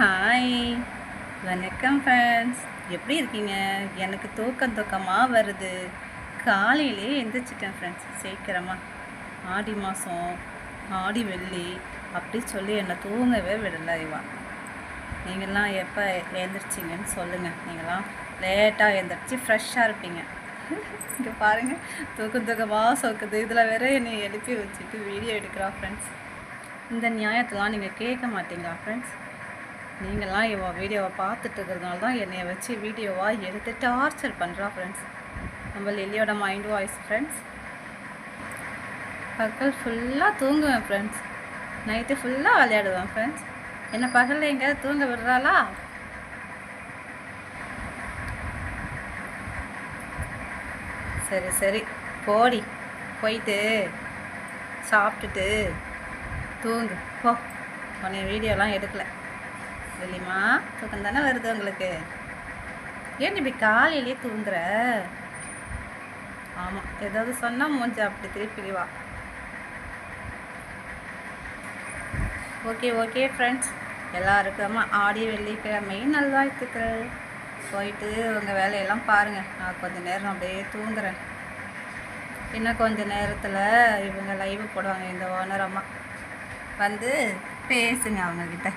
Hi வணக்கம் friends எப்படி இருக்கீங்க? எனக்கு தூக்கம் தூக்கமாக வருது. காலையிலே எந்திரிச்சிட்டேன் ஃப்ரெண்ட்ஸ் சீக்கிரமாக ஆடி மாதம் ஆடி வெள்ளி அப்படி சொல்லி என்னை தூங்கவே விடலை இவா. நீங்கள்லாம் எப்போ எழுந்திரிச்சிங்கன்னு சொல்லுங்கள் நீங்களாம் லேட்டாக எழுந்திரிச்சி ஃப்ரெஷ்ஷாக இருப்பீங்க. இங்கே பாருங்கள் தூக்கம் தூக்கமாக சொக்குது. இதில் வேற என்னை எழுப்பி வச்சுட்டு வீடியோ எடுக்கிறா ஃப்ரெண்ட்ஸ் இந்த நியாயத்தெலாம் நீங்கள் கேட்க மாட்டீங்களா ஃப்ரெண்ட்ஸ் நீங்களாம் இவன் வீடியோவை பார்த்துட்டு இருக்கிறதுனால தான் என்னைய வச்சு வீடியோவாக எடுத்து டார்ச்சர் பண்ணுறா ஃப்ரெண்ட்ஸ் நம்ம லில்லியோட மைண்ட் வாய்ஸ் ஃப்ரெண்ட்ஸ் பகல் ஃபுல்லாக தூங்குவேன் ஃப்ரெண்ட்ஸ் நைட்டு ஃபுல்லாக விளையாடுவேன் ஃப்ரெண்ட்ஸ் என்ன பகலில் எங்கேயாவது தூங்க விடுறாளா? சரி சரி. போடி. போயிட்டு சாப்பிட்டுட்டு தூங்கு. போ. உன்னை வீடியோலாம் எடுக்கல. இல்லைம்மா தூக்கம் தானே வருது உங்களுக்கு? ஏன் இப்படி காலையிலேயே தூங்குற? ஆமாம் ஏதாவது சொன்னால் மூஞ்சா அப்படி திருப்பிடுவா ஓகே ஓகே ஃப்ரெண்ட்ஸ் எல்லாருக்குமா ஆடி வெள்ளிக்கிழமை நல்வாழ்த்துக்கள். போயிட்டு உங்கள் வேலையெல்லாம் பாருங்கள் நான் கொஞ்ச நேரம் அப்படியே தூங்குறேன். இன்னும் கொஞ்சம் நேரத்தில் இவங்க லைவ் போடுவாங்க இந்த ஓனர் அம்மா. வந்து பேசுங்க அவங்கக்கிட்ட